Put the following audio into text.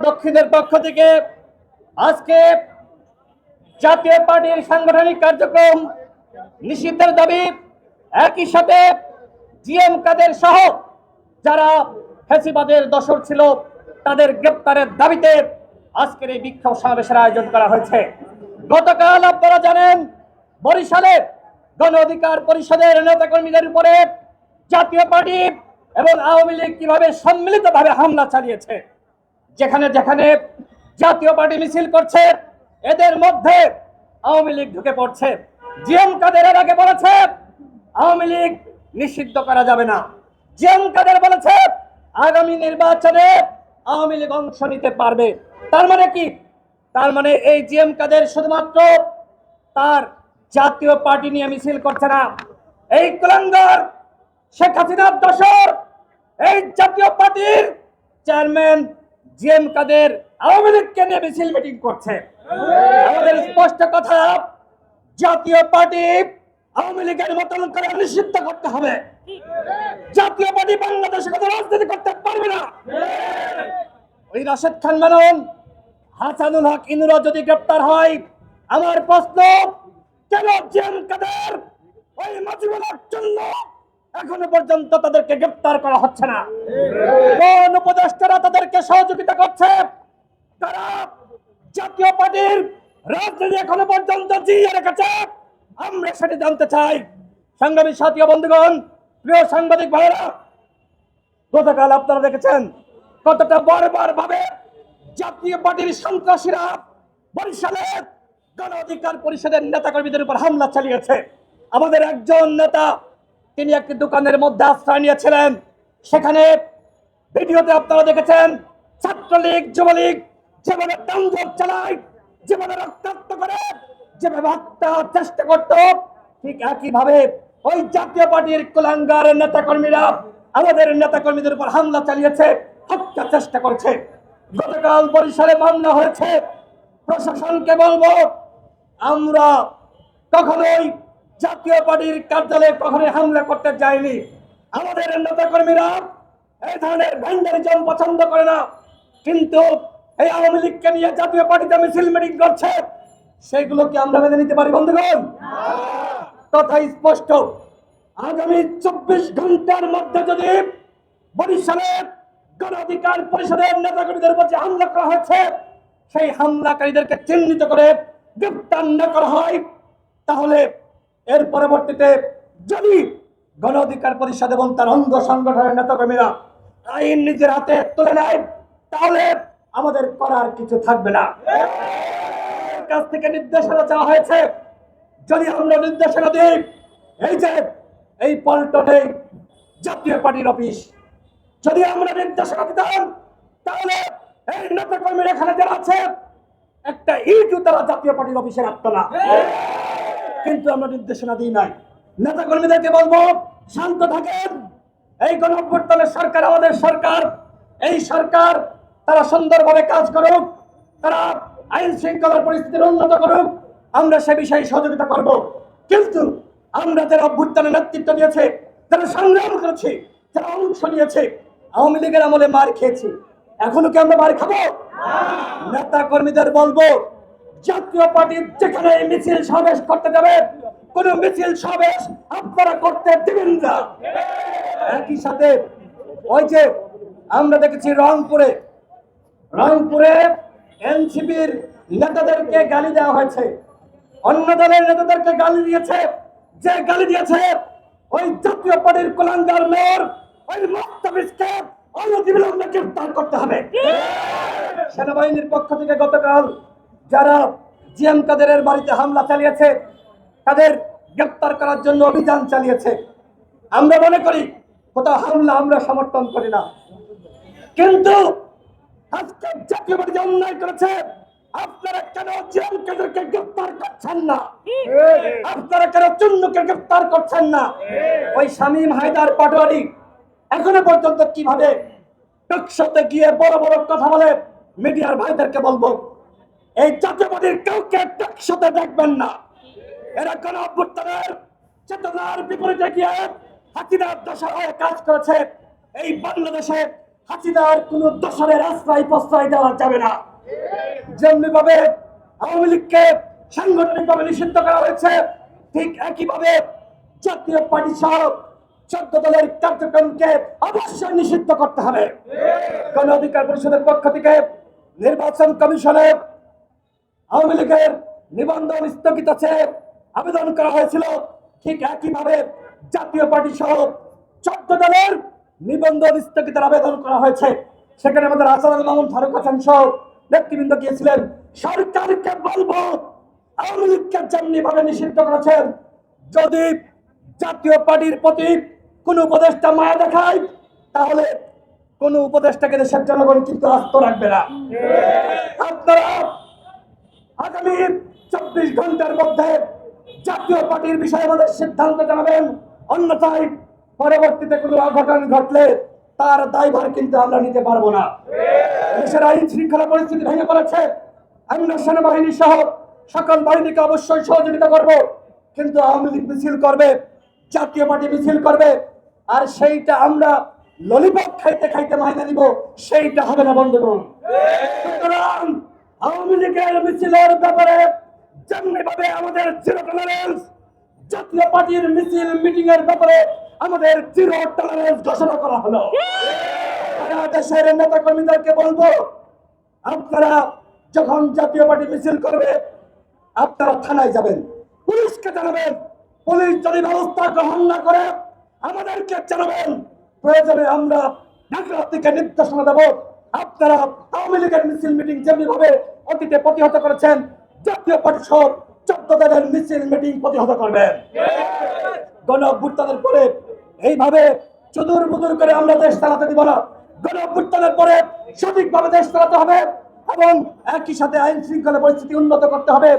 দক্ষিণের পক্ষ থেকে আজকে জাতীয় পার্টির সাংগঠনিক কার্যক্রম নিষিদ্ধের দাবি একই সাথে জিএম কাদের সহ যারা ফ্যাসিবাদের দশর ছিল, তাদের গ্রেপ্তারের দাবিতে আজকের এই বিক্ষোভ সমাবেশের আয়োজন করা হয়েছে। গতকাল আপনারা জানেন, বরিশালে গণ অধিকার পরিষদের নেতাকর্মীদের উপরে জাতীয় পার্টি এবং আওয়ামী লীগ কীভাবে সম্মিলিতভাবে হামলা চালিয়েছে যেখানে যেখানে জাতীয় পার্টি মিছিল করছে, এদের মধ্যে আওয়ামী লীগ ঢুকে পড়ছে। জিএম কাদের এর আগে বলেছে, আওয়ামী লীগ নিষিদ্ধ করা যাবে না। জিএম কাদের বলেছে, আগামী নির্বাচনে আওয়ামী লীগ অংশ নিতে পারবে। তার মানে কি? তার মানে এই জিএম কাদের শুধুমাত্র তার জাতীয় পার্টি নিয়ে মিছিল করছে না। এই কুলাঙ্গার, শেখ হাসিনার দশর এই জাতীয় পার্টির চেয়ারম্যান জিএম কাদের আওয়ামী লীগকে নিয়ে মিছিল মিটিং করছে। আমাদের স্পষ্ট কথা, জাতীয় পার্টি আওয়ামী লীগের মতন করে নিষিদ্ধ করতে হবে। জাতীয় পার্টি বাংলাদেশে কোনো রাজনীতি করতে পারবে না। ওই রাশেদ খান মেনন, হাসানুল হক ইনুরা যদি গ্রেপ্তার হয়, আমার প্রশ্ন, কেন জিএম কাদের ওই মাজিবুল জন্য এখনও পর্যন্ত তাদেরকে গ্রেপ্তার করা হচ্ছে না। কোন উপদেষ্টারা তাদেরকে সহযোগিতা করছে? তারা জাতীয় পার্টির রাজনীতি এখনও পর্যন্ত জিয়ে রেখেছে। আমরা সেটি জানতে চাই। সাংবাদিক সাথী বন্ধুগণ, প্রিয় সাংবাদিক ভাইরা গতকাল আপনারা দেখেছেন কতটা বারবার ভাবে জাতীয় পার্টির সন্ত্রাসীরা বরিশালে গণ অধিকার পরিষদের নেতাকর্মীদের উপর হামলা চালিয়েছে। আমাদের একজন নেতা তিনি একটি দোকানের মধ্যে আশ্রয় নিয়েছিলেন। সেখানে ভিডিওতে আপনারা দেখেছেন, ছাত্রলীগ, যুবলীগ যেভাবে তাণ্ডব চালায়, যেভাবে রক্তাক্ত করে, যেভাবে হত্যার চেষ্টা করত, ঠিক একইভাবে ওই জাতীয় পার্টির কুলাঙ্গার নেতাকর্মীরা আমাদের নেতাকর্মীদের উপর হামলা চালিয়েছে হত্যা চেষ্টা করছে। গতকাল বরিশালে মামলা হয়েছে। প্রশাসনকে বলব, আমরা কখনোই জাতীয় পার্টির কার্যালয়ে কখনোই হামলা করতে যায়নি। আমাদের নেতাকর্মীরা এই ধরনের ভ্যান্ডারিজম পছন্দ করে না। কিন্তু এই আওয়ামী লীগকে নিয়ে জাতীয় পার্টিতে মিছিল মিটিং করছে। সেগুলো কি আমরা মেনে নিতে পারি, বন্ধুগণ? তথা স্পষ্ট। আগামী চব্বিশ ঘণ্টার মধ্যে যদি বরিশালের গণ অধিকার পরিষদের নেতাকর্মীদের উপর যে হামলা করা হয়েছে, সেই হামলাকারীদেরকে চিহ্নিত করে গ্রেপ্তার না করা হয়, তাহলে এর পরবর্তীতে যদি গণ অধিকার পরিষদ এবং তার অঙ্গ সংগঠনের নেতাকর্মীরা আইন নিজের হাতে তুলে নেয়, তাহলে আমাদের করার কিছু থাকবে না। কাছ থেকে নির্দেশনা চাওয়া হয়েছে। যদি আমরা নির্দেশনা দিই, এই যে এই পল্টনে জাতীয় পার্টির অফিস, যদি আমরা নির্দেশনা দিতাম, তাহলে এই নেতা কর্মীরা এখানে যারা আছে, একটা ইটও তারা জাতীয় পার্টির অফিসে রাখতো না। কিন্তু আমরা নির্দেশনা দিই নাই। নেতা কর্মীদেরকে বলব শান্ত থাকেন। এই গণঅভ্যুত্থানের সরকার আমাদের সরকার। এই সরকার তারা সুন্দরভাবে কাজ করুক তারা আইন শৃঙ্খলার পরিস্থিতির উন্নত করুক আমরা সে বিষয়ে সহযোগিতা করব। কিন্তু আমরা যারা অভ্যুত্থানের নেতৃত্ব দিয়েছে যারা সংগ্রাম করেছে যারা অংশ নিয়েছে আওয়ামী লীগের আমলে মার খেয়েছি। এখনও কি আমরা মার খাব? নেতা কর্মীদের বলব জাতীয় পার্টির যেখানে মিছিল সমাবেশ করতে যাবে, কোন মিছিল সমাবেশ আপনারা করতে দিবেন না। একই সাথে ওই যে আমরা দেখেছি রংপুরে রংপুরে এনসিপির নেতাদেরকে গালি দেওয়া হয়েছে। অন্য দলের নেতাদেরকে গালি দিয়েছে, যে গালি দিয়েছে, ওই জাতীয় পার্টির কুলাঙ্গার মেয়র, ওই মুস্তাফিজকে অনতিবিলম্বে গ্রেফতার করতে হবে। সেনাবাহিনীর পক্ষ থেকে গতকাল যারা জিএম কাদেরের বাড়িতে হামলা চালিয়েছে, তাদের গ্রেপ্তার করার জন্য অভিযান চালিয়েছে। আমরা মনে করি, কোথাও হামলা, আমরা সমর্থন করি না। কিন্তু আজকে জাতীয় অন্যায় করেছে, আপনারা কেন জিএম কাদেরকে গ্রেপ্তার করছেন না? আপনারা কেন চুন্নুকে গ্রেপ্তার করছেন না? ওই শামীম হায়দার পাটোয়ারি এখনও পর্যন্ত কীভাবে টকশোতে গিয়ে বড় বড় কথা বলে, মিডিয়ার ভাইদেরকে বলব? এই জাতীয়বাদীর কাউকে টকশোতে দেখবেন না। এরা কোন অভ্যুত্থানের চেতনার বিপরীতে গিয়ে হাসিনার দশা হয়ে কাজ করেছে। এই বাংলাদেশে হাসিনার কোন দোষরের আশ্রয় প্রশ্রয় দেওয়া যাবে না। যেমনি ভাবে আওয়ামী লীগকে সাংগঠনিকভাবে নিষিদ্ধ করা হয়েছে, ঠিক একইভাবে জাতীয় পার্টি সহ চোদ্দ দলের কার্যক্রমকে অবশ্যই নিষিদ্ধ করতে হবে। গণ অধিকার পরিষদের পক্ষ থেকে নির্বাচন কমিশনে আওয়ামী লীগের নিবন্ধন স্থগিত আছে, আবেদন করা হয়েছিল। ঠিক একইভাবে জাতীয় পার্টি সহ চোদ্দ দলের নিবন্ধন স্থগিতের আবেদন করা হয়েছে। সেখানে আমাদের আসাদুল মামুন, ফারুক হাসান সহ নেতৃবৃন্দ গিয়েছিলেন। সরকারকে বলব, আওয়ামী লীগকে যেমনি ভাবে নিষিদ্ধ করেছেন, যদি জাতীয় পার্টির প্রতি কোন উপদেষ্টা মায়া দেখায়, তাহলে কোন উপদেষ্টাকে দেশের জনগণ কিন্তু আস্ত রাখবে না। আপনারা আগামী চব্বিশ ঘণ্টার মধ্যে জাতীয় পার্টির বিষয়ে আমাদের সিদ্ধান্ত জানাবেন। অন্যথায় পরবর্তীতে কোনো অঘটন ঘটলে তার দায়ভার কিন্তু আমরা নিতে পারব না। দেশের আইন শৃঙ্খলা পরিস্থিতি ভেঙে পড়েছে। আমরা সেনাবাহিনী সহ সকল বাহিনীকে অবশ্যই সহযোগিতা করব। কিন্তু আওয়ামী লীগ মিছিল করবে, জাতীয় পার্টি মিছিল করবে, আর সেইটা আমরা ললিপপ খাইতে খাইতে মাইনে নিব, সেইটা হবে না বন্ধুগণ। সুতরাং আওয়ামী লীগের মিছিলের ব্যাপারে যেমনি ভাবে আমাদের জিরো টলারেন্স জাতীয় পার্টির মিছিল মিটিং এর ব্যাপারে আমাদের জিরো টলারেন্স ঘোষণা করা হলো। দেশের নেতা কর্মীদেরকে বলব, আপনারা যখন জাতীয় পার্টি মিছিল করবে, আপনারা থানায় যাবেন। পুলিশকে জানাবেন। পুলিশ যদি ব্যবস্থা গ্রহণ না করে, আমাদেরকে জানাবেন। প্রয়োজনে আমরা ঢাকা থেকে নির্দেশনা দেব। আপনারা আওয়ামী লীগের মিছিল মিটিং যেমনিভাবে অতীতে প্রতিহত করেছেন, জাতীয় পার্টি চোদ্দ দলের মিছিল মিটিং প্রতিহত করবেন। গণ অভ্যুত্থানের পরে এইভাবে চুদুর মুদুর করে আমরা দেশ চালাতে দিব না। গণ অভ্যুত্থানের পরে সঠিকভাবে দেশ চালাতে হবে এবং একই সাথে আইন শৃঙ্খলা পরিস্থিতি উন্নত করতে হবে।